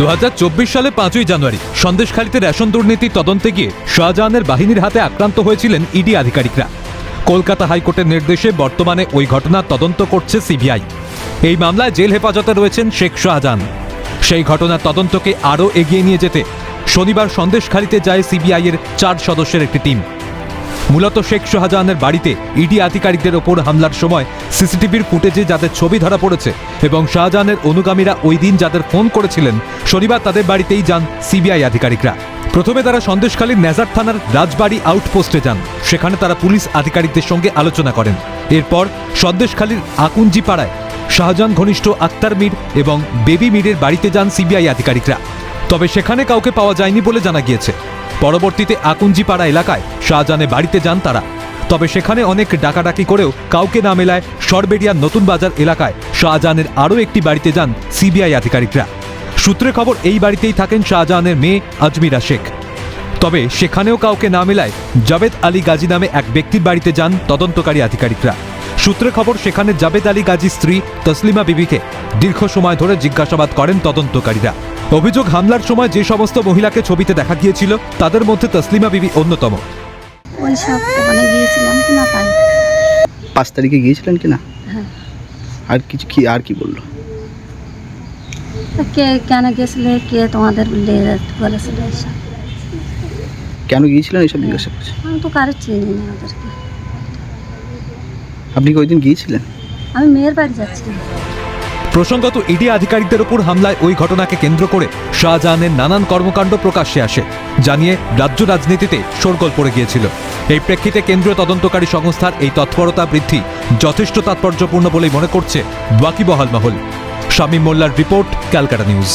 দুহাজার চব্বিশ সালে পাঁচই জানুয়ারি সন্দেশখালীতে রেশন দুর্নীতি তদন্তে গিয়ে শাহজাহানের বাহিনীর হাতে আক্রান্ত হয়েছিলেন ইডি আধিকারিকরা। কলকাতা হাইকোর্টের নির্দেশে বর্তমানে ওই ঘটনার তদন্ত করছে সিবিআই। এই মামলায় জেল হেফাজতে রয়েছেন শেখ শাহজাহান। সেই ঘটনার তদন্তকে আরও এগিয়ে নিয়ে যেতে শনিবার সন্দেশখালীতে যায় সিবিআইয়ের চার সদস্যের একটি টিম। মূলত শেখ শাহজাহানের বাড়িতে ইডি আধিকারিকদের ওপর হামলার সময় সিসিটিভির ফুটেজে যাদের ছবি ধরা পড়েছে এবং শাহজাহানের অনুগামীরা ওই দিন যাদের ফোন করেছিলেন, শনিবার তাদের বাড়িতেই যান সিবিআই আধিকারিকরা। প্রথমে তারা সন্দেশখালীর নেজার থানার রাজবাড়ি আউটপোস্টে যান, সেখানে তারা পুলিশ আধিকারিকদের সঙ্গে আলোচনা করেন। এরপর সন্দেশখালীর আকুঞ্জি পাড়ায় শাহজাহান ঘনিষ্ঠ আক্তার মীর এবং বেবি মীরের বাড়িতে যান সিবিআই আধিকারিকরা। তবে সেখানে কাউকে পাওয়া যায়নি বলে জানা গিয়েছে। পরবর্তীতে আকুঞ্জিপাড়া এলাকায় শাহজাহানের বাড়িতে যান তারা। তবে সেখানে অনেক ডাকাডাকি করেও কাউকে না মেলায় সরবেরিয়ার নতুন বাজার এলাকায় শাহজাহানের আরও একটি বাড়িতে যান সিবিআই আধিকারিকরা। সূত্রে খবর, এই বাড়িতেই থাকেন শাহজাহানের মেয়ে আজমিরা শেখ। তবে সেখানেও কাউকে না মেলায় জাবেদ আলী গাজী নামে এক ব্যক্তির বাড়িতে যান তদন্তকারী আধিকারিকরা। সূত্রে খবর, সেখানে জাবেদ আলী গাজী স্ত্রী তসলিমা বিবিকে দীর্ঘ সময় ধরে জিজ্ঞাসাবাদ করেন তদন্তকারীরা। অভিযোগ হামলার সময় যে সমস্ত মহিলাকে ছবিতে দেখা গিয়েছিল তাদের মধ্যে তসলিমা বিবি অন্যতম। ওই সব ওখানে গিয়েছিলাম কি না পাই পাঁচ তারিখে গিয়েছিলেন কি না? হ্যাঁ। আর কিছু কি আর কি বলল? কে কেন গেছিলে? কে তোমাদের বলেছিল এসব কেন গিয়েছিলেন এইসব জিজ্ঞাসা করছে? আমি তো কারও চিনি না ওদেরকে। আপনি কি ওই দিন গিয়েছিলেন? আমি মেয়ের বাড়ি যাচ্ছিলাম। প্রসঙ্গত, ইডি আধিকারিকদের উপর হামলায় ওই ঘটনাকে কেন্দ্র করে শাহজাহানের নানান কর্মকাণ্ড প্রকাশ্যে আসে, জানিয়ে রাজ্য রাজনীতিতে শোরগোল পড়ে গিয়েছিল। এই প্রেক্ষিতে কেন্দ্রীয় তদন্তকারী সংস্থার এই তৎপরতা বৃদ্ধি যথেষ্ট তাৎপর্যপূর্ণ বলেই মনে করছে ওয়াকিবহাল মহল। শামীম মোল্লার রিপোর্ট, ক্যালকাটা নিউজ।